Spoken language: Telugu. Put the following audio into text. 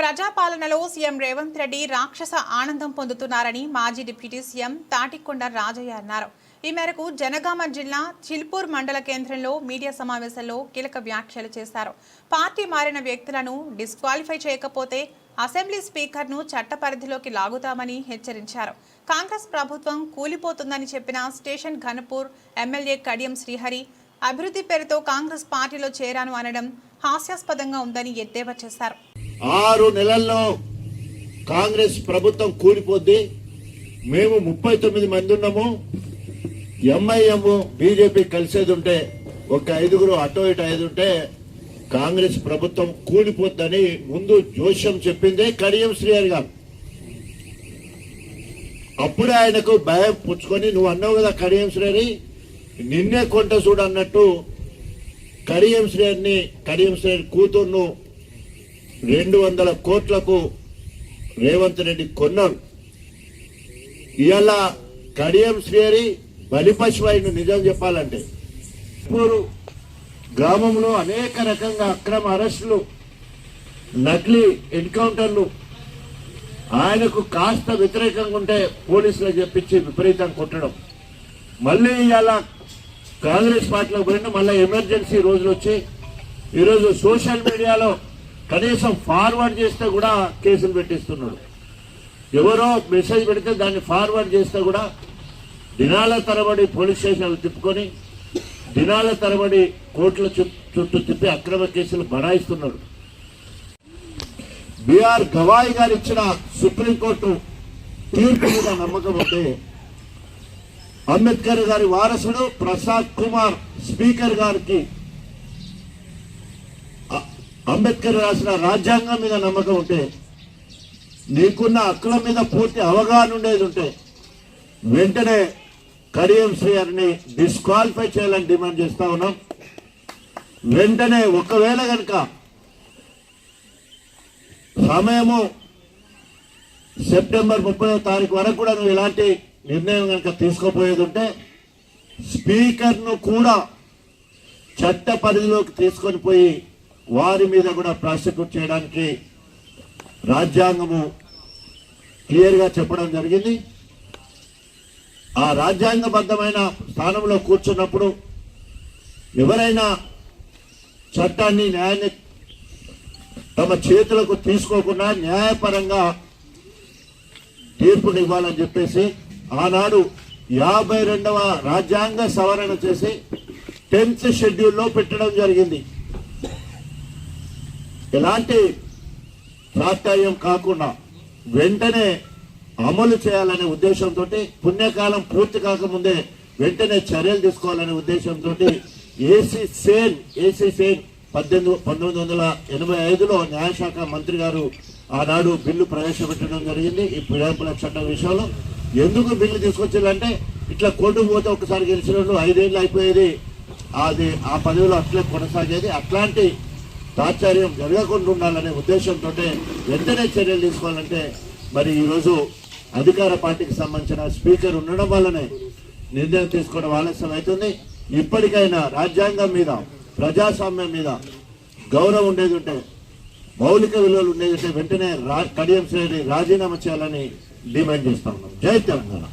ప్రజాపాలనలో సీఎం రేవంత్ రెడ్డి రాక్షస ఆనందం పొందుతున్నారని మాజీ డిప్యూటీ సీఎం తాటికొండ రాజయ్య అన్నారు. ఈ మేరకు జనగామ జిల్లా చిల్పూర్ మండల కేంద్రంలో మీడియా సమావేశంలో కీలక వ్యాఖ్యలు చేశారు. పార్టీ మారిన వ్యక్తులను డిస్క్వాలిఫై చేయకపోతే అసెంబ్లీ స్పీకర్ను చట్ట పరిధిలోకి లాగుతామని హెచ్చరించారు. కాంగ్రెస్ ప్రభుత్వం కూలిపోతుందని చెప్పిన స్టేషన్ ఘనపూర్ ఎమ్మెల్యే కడియం శ్రీహరి అభివృద్ధి పేరుతో కాంగ్రెస్ పార్టీలో చేరాను అనడం హాస్యాస్పదంగా ఉందని ఎద్దేవా చేశారు. ఆరు నెలల్లో కాంగ్రెస్ ప్రభుత్వం కూలిపోద్ది. మేము ముప్పై తొమ్మిది మంది ఉన్నాము. ఎంఐఎం బీజేపీ కలిసేది ఉంటే ఒక ఐదుగురు అటో ఇటు ఐదు ఉంటే కాంగ్రెస్ ప్రభుత్వం కూలిపోద్దని ముందు జోష్యం చెప్పిందే కడియం శ్రీహరి గారు. అప్పుడే ఆయనకు భయం పుచ్చుకొని నువ్వు అన్నావు కదా కడియం శ్రీహరి? నిన్నే కొంట చూడు అన్నట్టు కడియం శ్రీహరిని కడియం శ్రీహరి కూతుర్ను రెండు వందల కోట్లకు రేవంత్ రెడ్డి కొన్నాడు. ఇవాళ కడియం శ్రీహరి బలిపశువైన నిజం చెప్పాలంటే ఇప్పుడు గ్రామంలో అనేక రకంగా అక్రమ అరెస్టులు నకిలీ ఎన్కౌంటర్లు ఆయనకు కాస్త వ్యతిరేకంగా ఉంటే పోలీసులకు చెప్పించి విపరీతం కొట్టడం. మళ్ళీ ఇవాళ కాంగ్రెస్ పార్టీలో పోయిన మళ్ళీ ఎమర్జెన్సీ రోజులు వచ్చి ఈరోజు సోషల్ మీడియాలో కనీసం ఫార్వర్డ్ చేస్తే కూడా కేసులు పెట్టిస్తున్నాడు. ఎవరో మెసేజ్ పెడితే దాన్ని ఫార్వర్డ్ చేస్తే కూడా దినాల తరబడి పోలీస్ స్టేషన్లు తిప్పుకొని దినాల తరబడి కోర్టుల చుట్టూ చుట్టూ తిప్పి అక్రమ కేసులు బనాయిస్తున్నాడు. బీఆర్ గవాయి గారు ఇచ్చిన సుప్రీంకోర్టు తీర్పు మీద నమ్మకం ఉంటే అంబేద్కర్ గారి వారసుడు ప్రసాద్ కుమార్ స్పీకర్ గారికి అంబేద్కర్ రాసిన రాజ్యాంగం మీద నమ్మకం ఉంటే నీకున్న హక్కుల మీద పూర్తి అవగాహన ఉండేది ఉంటే వెంటనే కడియం శ్రీయర్ని డిస్క్వాలిఫై చేయాలని డిమాండ్ చేస్తా ఉన్నాం. వెంటనే ఒకవేళ కనుక సమయము సెప్టెంబర్ ముప్పై తారీఖు వరకు కూడా నువ్వు ఇలాంటి నిర్ణయం కనుక తీసుకోపోయేది ఉంటే స్పీకర్ను కూడా చట్ట పరిధిలోకి తీసుకొని పోయి వారి మీద కూడా ప్రాసిక్యూట్ చేయడానికి రాజ్యాంగము క్లియర్గా చెప్పడం జరిగింది. ఆ రాజ్యాంగబద్ధమైన స్థానంలో కూర్చున్నప్పుడు ఎవరైనా చట్టాన్ని న్యాయాన్ని తమ చేతులకు తీసుకోకుండా న్యాయపరంగా తీర్పుని ఇవ్వాలని చెప్పేసి ఆనాడు యాభై రెండవ రాజ్యాంగ సవరణ చేసి టెన్త్ షెడ్యూల్లో పెట్టడం జరిగింది. ఎలాంటి ప్రాత్యాయం కాకుండా వెంటనే అమలు చేయాలనే ఉద్దేశంతో పుణ్యకాలం పూర్తి కాకముందే వెంటనే చర్యలు తీసుకోవాలనే ఉద్దేశంతో ఏసీ సేన్ ఏసీ సేన్ పద్దెనిమిది పంతొమ్మిది వందల ఎనభై ఐదులో న్యాయశాఖ మంత్రి గారు ఆనాడు బిల్లు ప్రవేశపెట్టడం జరిగింది. ఈ ఫిరాయింపుల చట్టం విషయంలో ఎందుకు బిల్లు తీసుకొచ్చిందంటే ఇట్లా కోర్టుకు పోతే ఒకసారి గెలిచిన ఐదేళ్ళు అయిపోయేది. అది ఆ పదవిలో అట్లే కొనసాగేది. అట్లాంటి తాత్పర్యం జరగకుండా ఉండాలనే ఉద్దేశంతో వెంటనే చర్యలు తీసుకోవాలంటే మరి ఈరోజు అధికార పార్టీకి సంబంధించిన స్పీకర్ ఉండడం వల్లనే నిర్ణయం తీసుకోవడం ఆలస్యం అవుతుంది. ఇప్పటికైనా రాజ్యాంగం మీద ప్రజాస్వామ్యం మీద గౌరవం ఉండేది ఉంటే మౌలిక విలువలు ఉండేది ఉంటే వెంటనే రా కడియం శ్రేణి రాజీనామా చేయాలని డిమాండ్ చేస్తా ఉన్నాం. జై తెలంగాణ.